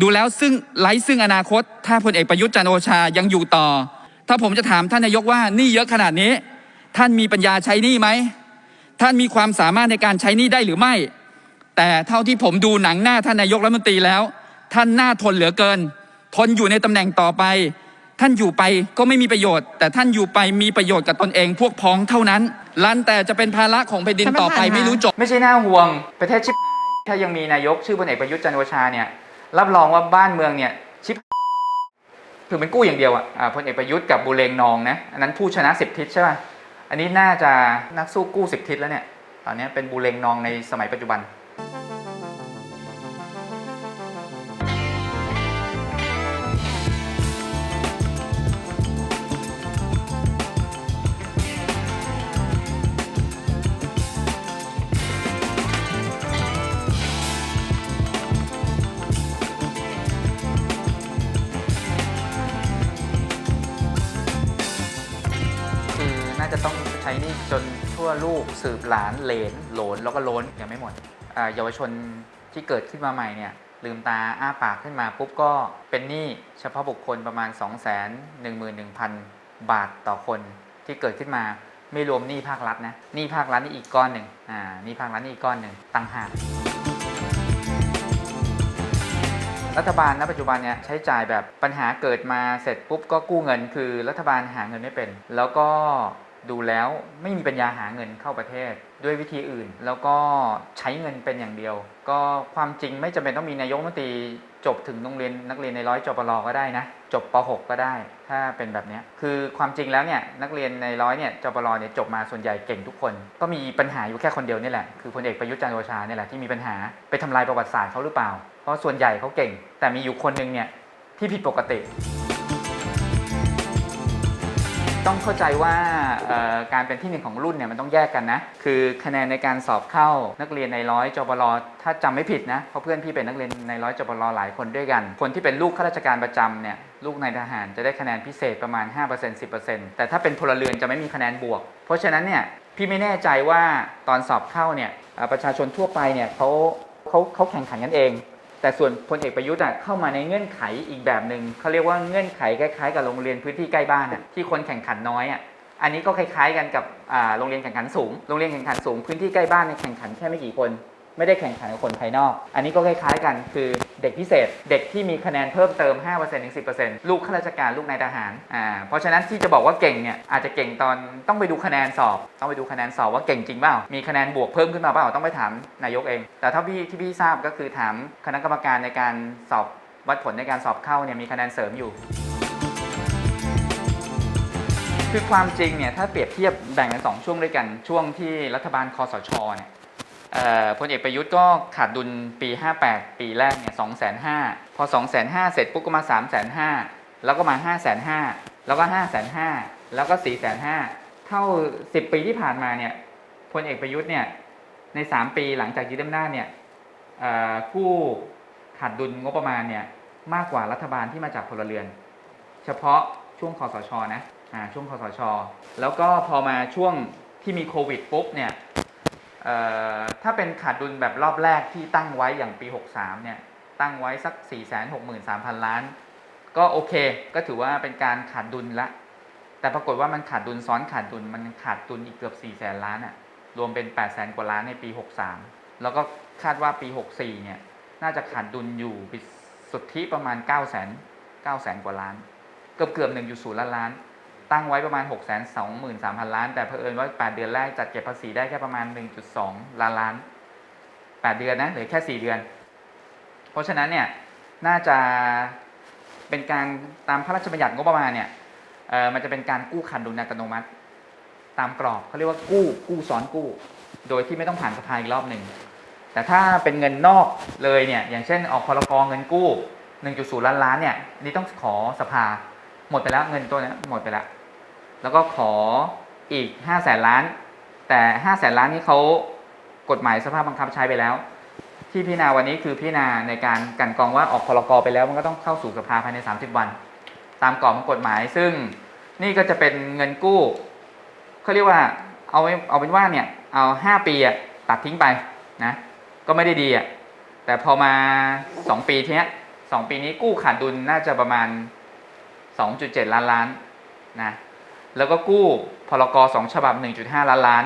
ดูแล้วซึ่งไร้ซึ่งอนาคต ถ้าพลเอกประยุทธ์จันโอชายังอยู่ต่อ ถ้าผมจะถามท่านนายกว่านี่เยอะขนาดนี้ ท่านมีปัญญาใช้หนี้ไหม ท่านมีความสามารถในการใช้หนี้ได้หรือไม่ แต่เท่าที่ผมดูหนังหน้าท่านนายกรัฐมนตรีแล้ว ท่านหน่าทนเหลือเกิน ทนอยู่ในตำแหน่งต่อไป ท่านอยู่ไปก็ไม่มีประโยชน์ แต่ท่านอยู่ไปมีประโยชน์กับตนเอง พวกพ้องเท่านั้นลันแต่จะเป็นภาระของแผ่นดินต่อไปไม่รู้จบ ไม่ใช่หน่าห่วงประเทศชิบถ้ายังมีนายกชื่อพลเอกประยุทธ์จันโอชาเนี่ย รับรองว่าบ้านเมืองเนี่ยชิบถือเป็นกู้อย่างเดียวอะพลเอกประยุทธ์กับบุเรงนองนะอันนั้นผู้ชนะสิบทิศใช่ป่ะอันนี้น่าจะนักสู้กู้สิบทิศแล้วเนี่ยตอนนี้เป็นบุเรงนองในสมัยปัจจุบัน ชั่วลูกสืบหลานเหลนโหลนแล้วก็ล้นยังไม่หมดเยาวชนที่เกิดขึ้นมาใหม่เนี่ยลืมตาอ้าปากขึ้นมาปุ๊บก็เป็นหนี้เฉพาะบุคคลประมาณ 2 1 1 0 0 0 บาทต่อคนที่เกิดขึ้นมาไม่รวมหนี้ภาครัฐนะหนี้ภาครัฐนี่อีกก้อนหนึ่งอ่าหนี้ภาครัฐนี่อีกก้อนหนึ่งต่างหากรัฐบาลณปัจจุบันเนี่ยใช้จ่ายแบบปัญหาเกิดมาเสร็จปุ๊บก็กู้เงินคือรัฐบาลหาเงินไม่เป็น แล้วก็ ดูแล้วไม่มีปัญญาหาเงินเข้าประเทศ ด้วยวิธีอื่น แล้วก็ใช้เงินเป็นอย่างเดียว ก็ความจริงไม่จำเป็นต้องมีนายกมนตรีจบถึงโรงเรียนนักเรียนในร้อยจบปรก็ได้นะ จบป .6 ก็ได้ ถ้าเป็นแบบนี้คือความจริงแล้วเนี่ยนักเรียนในร้อยเนี่ยจบปรเนี่ยจบมาส่วนใหญ่เก่งทุกคน ก็มีปัญหาอยู่แค่คนเดียวนี่แหละคือพลเอกประยุทธ์จันทร์โอชาเนี่ยแหละที่มีปัญหาไปทำลายประวัติศาสตร์เขาหรือเปล่า เพราะส่วนใหญ่เขาเก่ง แต่มีอยู่คนหนึ่งเนี่ยที่ผิดปกติ ต้องเข้าใจว่าการเป็นที่หนึ่งของรุ่นเนี่ยมันต้องแยกกันนะ คือคะแนนในการสอบเข้านักเรียนในร้อยจบรถ้าจำไม่ผิดนะเพราะเพื่อนพี่เป็นนักเรียนในร้อยจบรหลายคนด้วยกัน คนที่เป็นลูกข้าราชการประจำเนี่ยลูกนายทหารจะได้คะแนนพิเศษประมาณ 5% 10%แต่ถ้าเป็นพลเรือนจะไม่มีคะแนนบวก เพราะฉะนั้นเนี่ยพี่ไม่แน่ใจว่าตอนสอบเข้าเนี่ยประชาชนทั่วไปเนี่ยเขาเขาเขาแข่งขันกันเอง แต่ส่วนพลเอกประยุทธ์อะเข้ามาในเงื่อนไขอีกแบบหนึ่งเขาเรียกว่าเงื่อนไขคล้ายๆกับโรงเรียนพื้นที่ใกล้บ้านอะที่คนแข่งขันน้อยอะอันนี้ก็คล้ายๆกันกับโรงเรียนแข่งขันสูง โรงเรียนแข่งขันสูงพื้นที่ใกล้บ้านในแข่งขันแค่ไม่กี่คน ไม่ได้แข่งขันกับคนภายนอก อันนี้ก็คล้ายๆกันคือ เด็กพิเศษ เด็กที่มีคะแนนเพิ่มเติม 5%ถึง 10%ลูกข้าราชการลูกนายทหารอ่าเพราะฉะนั้นที่จะบอกว่าเก่งเนี่ยอาจจะเก่งตอนต้องไปดูคะแนนสอบ ต้องไปดูคะแนนสอบว่าเก่งจริงเปล่ามีคะแนนบวกเพิ่มขึ้นมาเปล่าต้องไปถามนายกเอง แต่ถ้าพี่ที่พี่ทราบก็คือถามคณะกรรมการในการสอบวัดผลในการสอบเข้าเนี่ยมีคะแนนเสริมอยู่คือความจริงเนี่ยถ้าเปรียบเทียบแบ่งเป็นสองช่วงด้วยกันช่วงที่รัฐบาลคอสชเนี่ย พลเอกประยุทธ์ก็ขาดดุลปี 58 ปีแรกเนี่ย2 5 0 0 0พอ2 5 0 0 0เสร็จปุ๊บก็มา3 5 0 0 0แล้วก็มา5 5 0 0 0แล้วก็5 5 0 0 0แล้วก็4 5 0 0 0เท่า10ปีที่ผ่านมาเนี่ยพลเอกประยุทธ์เนี่ยใน3ปีหลังจากยึดอำนาจเนี่ยกู้ขาดดุลงบประมาณเนี่ยมากกว่ารัฐบาลที่มาจากพลเรือน เฉพาะช่วงคอสชนะอ่าช่วงคอสช แล้วก็พอมาช่วงที่มีโควิดปุ๊บเนี่ย ถ้าเป็นขาดดุลแบบรอบแรกที่ตั้งไว้อย่างปี 63 เนี่ย ตั้งไว้สัก 463,000 ล้าน ก็โอเค ก็ถือว่าเป็นการขาดดุลละ แต่ปรากฏว่ามันขาดดุลซ้อนขาดดุล มันขาดดุลอีกเกือบ4แสนล้านอะรวมเป็น8แสนกว่าล้านในปี 63 แล้วก็คาดว่าปี 64 เนี่ย น่าจะขาดดุลอยู่สุทธิประมาณ9แสน9แสนกว่าล้าน เกือบเกือบ1.0ล้านล้าน ตั้งไว้ประมาณ 6 2 3 0 0 0 ล้าน แต่เผอิญว่า 8 เดือนแรกจัดเก็บภาษีได้แค่ประมาณ 1.2 ล้านล้าน 8 เดือนนะหลือแค่ 4 เดือน เพราะฉะนั้นเนี่ยน่าจะเป็นการตามพระราชบัญญัติงบประมาณเนี่ยเออมันจะเป็นการกู้ขาดดุลอัตโนมัติ ตามกรอบเขาเรียกว่ากู้กู้ซ้อนกู้ โดยที่ไม่ต้องผ่านสภาอีกรอบหนึ่งแต่ถ้าเป็นเงินนอกเลยเนี่ยอย่างเช่นออกพรกเงินกู้ 1.0 ล้านล้านเนี่ยนี่ต้องขอสภาหมดไปแล้วเงินตัวนี้หมดไปแล้ว แล้วก็ขออีก5 0 0แสนล้าน แต่5 0 0แสนล้านนี้เขากฎหมายสภาพบังคับใช้ไปแล้ว ที่พิจารณาวันนี้คือพิจารณาในการกันกองว่าออกพรกรไปแล้ว มันก็ต้องเข้าสู่สภาภายใน 30 วัน ตามกรอบของกฎหมาย ซึ่งนี่ก็จะเป็นเงินกู้เขาเรียกว่าเอาเอาเป็นว่าเนี่ยเอา5ปีอะตัดทิ้งไปนะก็ไม่ได้ดีอะแต่พอมา 2 ปีทีเนี้ยสองปีนี้กู้ขาดดุลน่าจะประมาณ 2.7 ล้านล้านนะ แล้วก็กู้พลกสองฉบับ 1.5 ล้านล้าน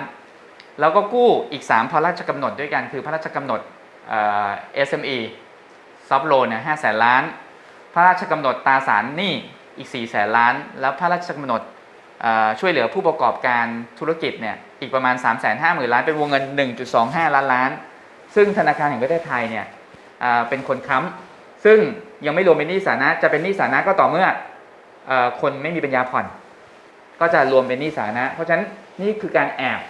แล้วก็กู้อีก 3 พระราชกำหนดด้วยกัน คือพระราชกำหนดเอ่อ SME ซอฟโลนเนี่ย5แสนล้าน พระราชกำหนดตาสารหนี้อีก4แสนล้าน แล้วพระราชกำหนดช่วยเหลือผู้ประกอบการธุรกิจเนี่ยอีกประมาณ 3 5 0 0 0 0ล้าน เป็นวงเงิน 1.25 ล้านล้าน ซึ่งธนาคารแห่งประเทศไทยเนี่ยเป็นคนค้ำซึ่งยังไม่รวมเป็นหนี้สาธารณะจะเป็นหนี้สาธารณะก็ต่อเมื่ออคนไม่มีปัญญาผ่อน ก็จะรวมเป็นหนี้สาธารณะ เพราะฉะนั้นนี่คือการแอบ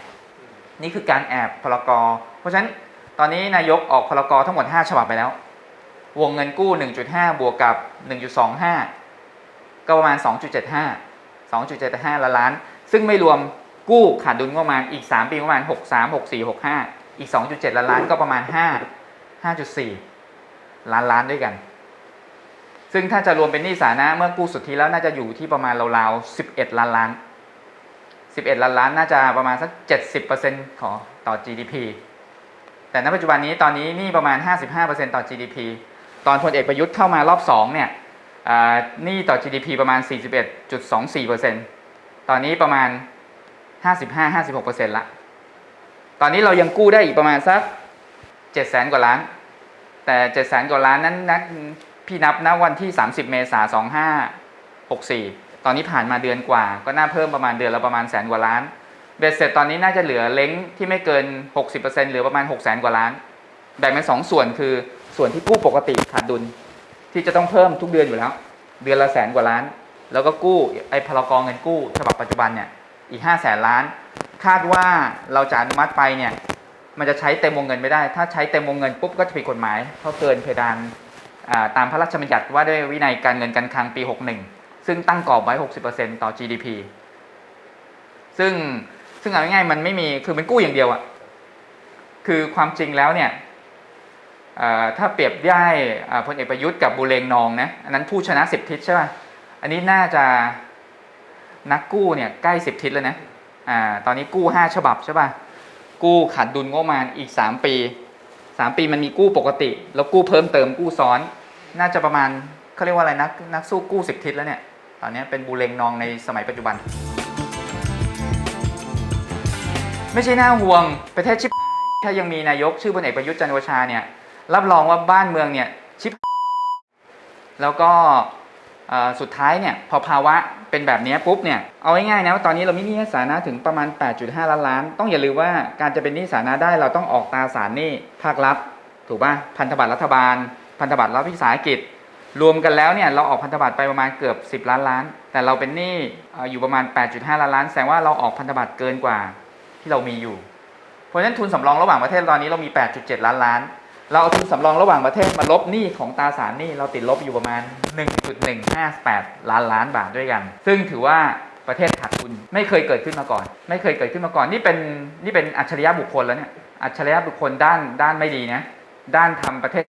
นี่คือการแอบพลกรเพราะฉะนั้นตอนนี้นายกออกพลกรทั้งหมด 5 ฉบับไปแล้ว วงเงินกู้ 1.5 บวกกับ 1.25 ก็ประมาณ 2.75 2.75ล้านล้าน ซึ่งไม่รวมกู้ขาดดุลงบประมาณอีก 3 ปีประมาณ 63 64 65 อีก 2.7 ล้านล้านก็ประมาณ 5 5.4 ล้านล้านด้วยกัน ซึ่งถ้าจะรวมเป็นหนี้สาธารณะเมื่อกู้สุทธิแล้วน่าจะอยู่ที่ประมาณราวๆ11ล้านล้าน11ล้านล้านน่าจะประมาณสัก70%ของต่อ GDP แต่ณปัจจุบันนี้ตอนนี้หนี่ประมาณ55%ต่อ GDP ตอนพลเอกประยุทธ์เข้ามารอบ2เนี่ยหนี้ต่อ GDP ประมาณ 41.24%ตอนนี้ประมาณ 55-56%ละ ตอนนี้เรายังกู้ได้อีกประมาณสัก700,000กว่าล้าน แต่700,000กว่าล้านนั้นนัก พี่นับณวันที่ 30 เมษายน2564 ตอนนี้ผ่านมาเดือนกว่า ก็น่าเพิ่มประมาณเดือนละประมาณแสนกว่าล้าน เบ็ดเสร็จตอนนี้น่าจะเหลือเล้งที่ไม่เกิน 60%เหลือประมาณ 6 0 0 0 0 กว่าล้าน แบ่งเป็นสองส่วนคือส่วนที่กู้ปกติขาดดุล ที่จะต้องเพิ่มทุกเดือนอยู่แล้ว เดือนละแสนกว่าล้าน แล้วก็กู้ไอ้พลกรเงินกู้ฉบับปัจจุบันเนี่ยอีก5 0 0แสนล้าน คาดว่าเราจะอนุมัติไปเนี่ยมันจะใช้เต็มวงเงินไม่ได้ ถ้าใช้เต็มวงเงินปุ๊บก็จะผิดกฎหมายเพราะเกินเพดาน ตามพระราชบัญญัติว่าด้วยวินัยการเงินการคลังปี 61 ซึ่งตั้งกรอบไว้ 60%ต่อ GDP ซึ่งซึ่งเอาง่ายๆมันไม่มีคือมันกู้อย่างเดียวอะคือความจริงแล้วเนี่ยถ้าเปรียบได้อ่าพลเอกประยุทธ์กับบุเรงนองนะอันนั้นผู้ชนะสิบทิศใช่ป่ะอันนี้น่าจะนักกู้เนี่ยใกล้สิบทิศแล้วนะอ่าตอนนี้กู้ห้าฉบับใช่ป่ะกู้ขาดดุลงบประมาณอีกสามปี สามปีมันมีกู้ปกติ แล้วกู้เพิ่มเติมกู้ซ้อน น่าจะประมาณเขาเรียกว่าอะไรนักนักสู้กู้สิบทิศแล้วเนี่ย ตอนนี้เป็นบูเรงนองในสมัยปัจจุบัน ไม่ใช่น่าห่วงประเทศชิบถ้ายังมีนายกชื่อพลเอกประยุทธ์จันทร์โอชาเนี่ยรับรองว่าบ้านเมืองเนี่ยชิบแล้วก็ สุดท้ายเนี่ยพอภาวะเป็นแบบนี้ปุ๊บเนี่ยเอาง่ายๆนะว่าตอนนี้เรามีหนี้สาธารณะถึงประมาณ 8.5 ล้านล้าน ต้องอย่าลืมว่าการจะเป็นหนี้สาธารณะได้เราต้องออกตราสารหนี้ภาครัฐ ถูกป่ะพันธบัตรรัฐบาล พันธบัตรรัฐวิสาหกิจ รวมกันแล้วเนี่ยเราออกพันธบัตรไปประมาณเกือบ 10 ล้านล้าน แต่เราเป็นหนี้เอ่ออยู่ประมาณ 8.5 ล้านล้านแสดงว่าเราออกพันธบัตรเกินกว่าที่เรามีอยู่ เพราะฉะนั้นทุนสำรองระหว่างประเทศตอนนี้เรามี 8.7 ล้านล้าน เราเอาทุนสำรองระหว่างประเทศมาลบหนี้ของตราสารหนี้เราติดลบอยู่ประมาณ 1.158 ล้านล้านบาทด้วยกัน ซึ่งถือว่าประเทศขาดทุนไม่เคยเกิดขึ้นมาก่อน ไม่เคยเกิดขึ้นมาก่อนนี่เป็นนี่เป็นอัจฉริยะบุคคลแล้วเนี่ยอัจฉริยะบุคคลด้านด้านไม่ดีนะด้านทำประเทศ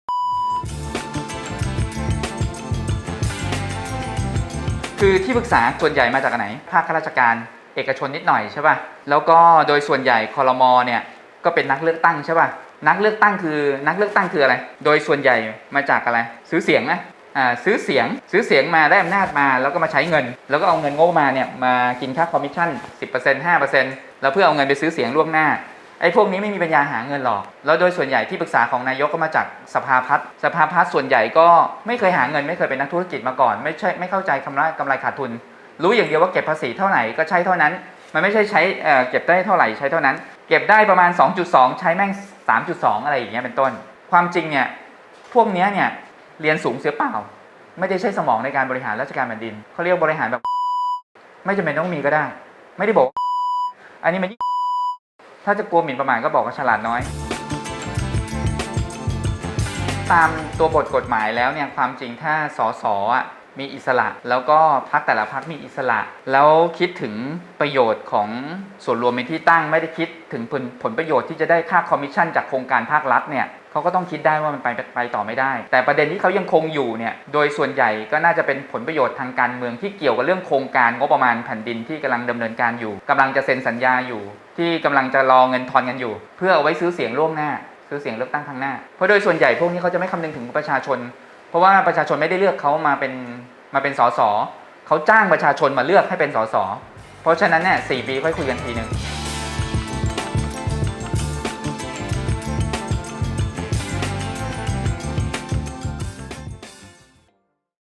คือที่ปรึกษาส่วนใหญ่มาจากไหน ภาคข้าราชการ เอกชนนิดหน่อยใช่ป่ะ แล้วก็โดยส่วนใหญ่คอรมอเนี่ย ก็เป็นนักเลือกตั้งใช่ป่ะนักเลือกตั้งคือนักเลือกตั้งคืออะไร โดยส่วนใหญ่มาจากอะไร ซื้อเสียงนะอ่าซื้อเสียงซื้อเสียงมาได้อำนาจมาแล้วก็มาใช้เงิน แล้วก็เอาเงินงบมาเนี่ยมากินค่าคอมมิชชั่น 10% 5%แล้วเพื่อเอาเงินไปซื้อเสียงล่วงหน้าไอ้พวกนี้ไม่มีปัญญาหาเงินหรอก แล้วโดยส่วนใหญ่ที่ปรึกษาของนายกก็มาจากสภาพัฒน์สภาพัฒน์ส่วนใหญ่ก็ไม่เคยหาเงินไม่เคยเป็นนักธุรกิจมาก่อน ไม่ใช่ไม่เข้าใจคำว่ากำไรขาดทุน รู้อย่างเดียวว่าเก็บภาษีเท่าไหร่ก็ใช้เท่านั้น มันไม่ใช่ใช้เก็บได้เท่าไหร่ใช้เท่านั้น เก็บได้ประมาณ 2.2 ใช้แม่ง 3.2 อะไรอย่างเงี้ยเป็นต้น ความจริงเนี่ยพวกเนี้ยเนี่ยเรียนสูงเสียเปล่า ไม่ได้ใช้สมองในการบริหารราชการแผ่นดินเขาเรียกบริหารแบบ ไม่จำเป็นต้องมีก็ได้ ไม่ได้บอก อันนี้มันถ้าจะกลัวหมิ่นประมาทก็บอกว่าฉลาดน้อย ตามตัวบทกฎหมายแล้วเนี่ยความจริงถ้าสสอะ มีอิสระ แล้วก็พักแต่ละพักมีอิสระ แล้วคิดถึงประโยชน์ของส่วนรวมเป็นที่ตั้งไม่ได้คิดถึงผลผลประโยชน์ที่จะได้ค่าคอมมิชชั่นจากโครงการภาครัฐเนี่ยเขาก็ต้องคิดได้ว่ามันไปไปต่อไม่ได้ แต่ประเด็นที่เขายังคงอยู่เนี่ยโดยส่วนใหญ่ก็น่าจะเป็นผลประโยชน์ทางการเมืองที่เกี่ยวกับเรื่องโครงการงบประมาณแผ่นดินที่กำลังดำเนินการอยู่กำลังจะเซ็นสัญญาอยู่ ที่กำลังจะรอเงินทอนกันอยู่ เพื่อเอาไว้ซื้อเสียงล่วงหน้าซื้อเสียงเลือกตั้งข้างหน้า เพราะโดยส่วนใหญ่พวกนี้เขาจะไม่คำนึงถึงประชาชน ราะว่าประชาชนไม่ได้เลือกเขามาเป็นมาเป็นสสเขาจ้างประชาชนมาเลือกให้เป็นสสเพราะฉะนั้นเนี่ยสี่ปีค่อยคุยกันทีหนึ่ง